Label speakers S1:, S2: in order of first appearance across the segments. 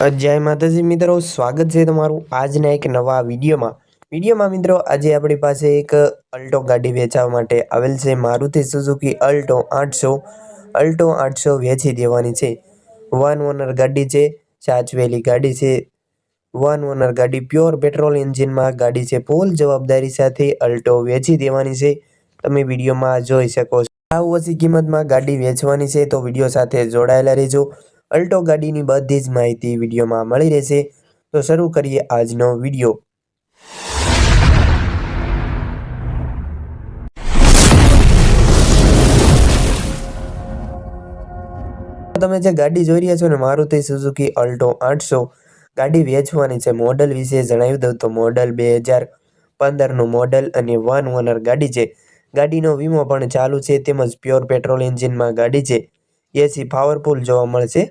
S1: જય માતાજી. મિત્રો, સ્વાગત છે તમારું આજના એક નવા વિડીયોમાં. વિડીયોમાં મિત્રો, આજે આપણી પાસે એક અલ્ટો ગાડી વેચાવા માટે આવેલ છે. મારુતિ સુઝુકી અલ્ટો આઠસો અલ્ટો આઠસો વેચી દેવાની છે. વન ઓનર ગાડી છે, સાચવેલી ગાડી છે. વન ઓનર ગાડી પ્યોર પેટ્રોલ એન્જિનમાં ગાડી છે. ફૂલ જવાબદારી સાથે અલ્ટો વેચી દેવાની છે. તમે વિડીયોમાં જોઈ શકો છો. આ ઓછી કિંમતમાં ગાડી વેચવાની છે, તો વીડિયો સાથે જોડાયેલા રહેજો. અલ્ટો ગાડીની બધી જ માહિતી વિડીયોમાં મળી રહેશે. તો શરૂ કરીએ આજનો વીડિયો. તમે જે ગાડી જોઈ રહ્યા છો ને મારુતિ સુઝુકી અલ્ટો આઠસો. ગાડી વેચવાની છે મોડલ વિશે જણાવી દઉં તો મોડલ બે હજાર પંદરનું મોડલ અને વન ઓનર ગાડી છે. ગાડીનો વીમો પણ ચાલુ છે, તેમજ પ્યોર પેટ્રોલ એન્જિનમાં ગાડી છે. એસી પાવરફુલ જોવા મળશે.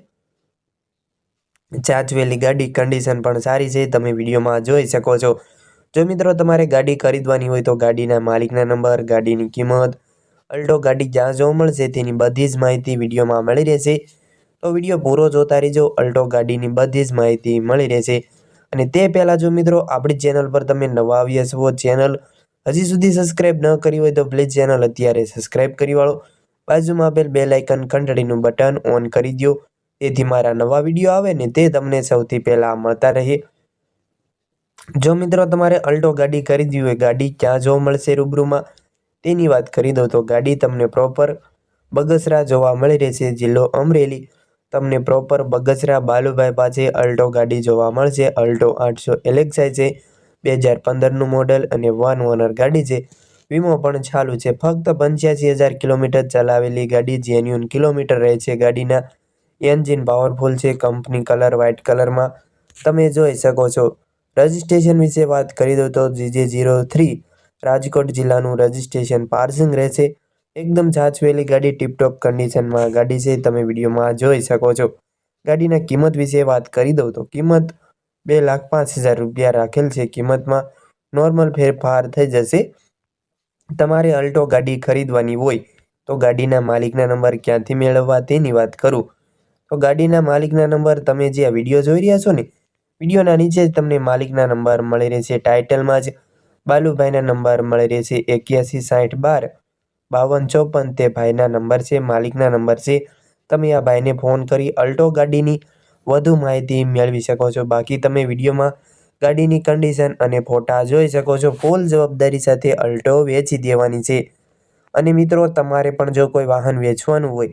S1: ચાચવેલી ગાડી કન્ડિશન પણ સારી છે. તમે વિડીયોમાં જોઈ શકો છો. જો મિત્રો તમારે ગાડી ખરીદવાની હોય તો ગાડીના માલિકના નંબર ગાડીની કિંમત, અલ્ટો ગાડી જ્યાં જોવા મળશે તેની બધી જ માહિતી વિડીયોમાં મળી રહેશે. તો વીડિયો પૂરો જોતા રહેજો. અલ્ટો ગાડીની બધી જ માહિતી મળી રહેશે. અને તે પહેલાં જો મિત્રો આપણી ચેનલ પર તમે નવા આવ્યા છો ચેનલ હજી સુધી સબસ્ક્રાઇબ ન કરી હોય તો પ્લીઝ ચેનલ અત્યારે સબસ્ક્રાઇબ કરી વાળો. બાજુમાં આપેલ બે લાઇકન ઘંટડીનું બટન ઓન કરી દો તેથી મારા નવા વીડિયો આવે ને તે તમને સૌથી પહેલાં મળતા રહે. જો મિત્રો તમારે અલ્ટો ગાડી ખરીદવી હોય, ગાડી ક્યાં જોવા મળશે રૂબરૂમાં તેની વાત કરી દઉં તો ગાડી તમને પ્રોપર બગસરા જોવા મળી રહેશે. જિલ્લો અમરેલી. તમને પ્રોપર બગસરા બાલુભાઈ પાસે અલ્ટો ગાડી જોવા મળશે. અલ્ટો આઠસો એલેક્સાઈ છે, બે હજાર પંદરનું મોડલ અને વન ઓનર ગાડી છે. વીમો પણ ચાલુ છે. ફક્ત પંચ્યાસી હજાર કિલોમીટર ચલાવેલી ગાડી જેન્યુન કિલોમીટર રહે છે ગાડીના. એન્જિન પાવરફુલ છે, કંપની કલર વ્હાઇટ કલરમાં. તમે જોઈ શકો છો. રજિસ્ટ્રેશન વિશે વાત કરી દઉં તો જીજે જીરો થ્રી રાજકોટ જિલ્લાનું રજિસ્ટ્રેશન પાર્સિંગ રહેશે. એકદમ સાચવેલી ગાડી, ટીપટોપ કન્ડિશનમાં ગાડી છે. તમે વિડીયોમાં જોઈ શકો છો. ગાડીના કિંમત વિશે વાત કરી દઉં તો કિંમત બે લાખ પાંચ હજાર રૂપિયા રાખેલ છે. કિંમતમાં નોર્મલ ફેરફાર થઈ જશે. તમારે અલ્ટો ગાડી ખરીદવાની હોય તો ગાડીના માલિકના નંબર ક્યાંથી મેળવવા તેની વાત કરું. તો ગાડીના માલિકના નંબર તમે જે આ વીડિયો જોઈ રહ્યા છો ને, વિડીયોના નીચે જ તમને માલિકના નંબર મળી રહેશે. ટાઇટલમાં જ બાલુભાઈના નંબર મળી રહેશે. એક્યાસી સાઠ બાર, બાવન, ચોપન તે ભાઈના નંબર છે, માલિકના નંબર છે. તમે આ ભાઈને ફોન કરી અલ્ટો ગાડીની વધુ માહિતી મેળવી શકો છો. બાકી તમે વિડીયોમાં ગાડીની કન્ડિશન અને ફોટા જોઈ શકો છો. ફૂલ જવાબદારી સાથે અલ્ટો વેચી દેવાની છે. અને મિત્રો, તમારે પણ જો કોઈ વાહન વેચવાનું હોય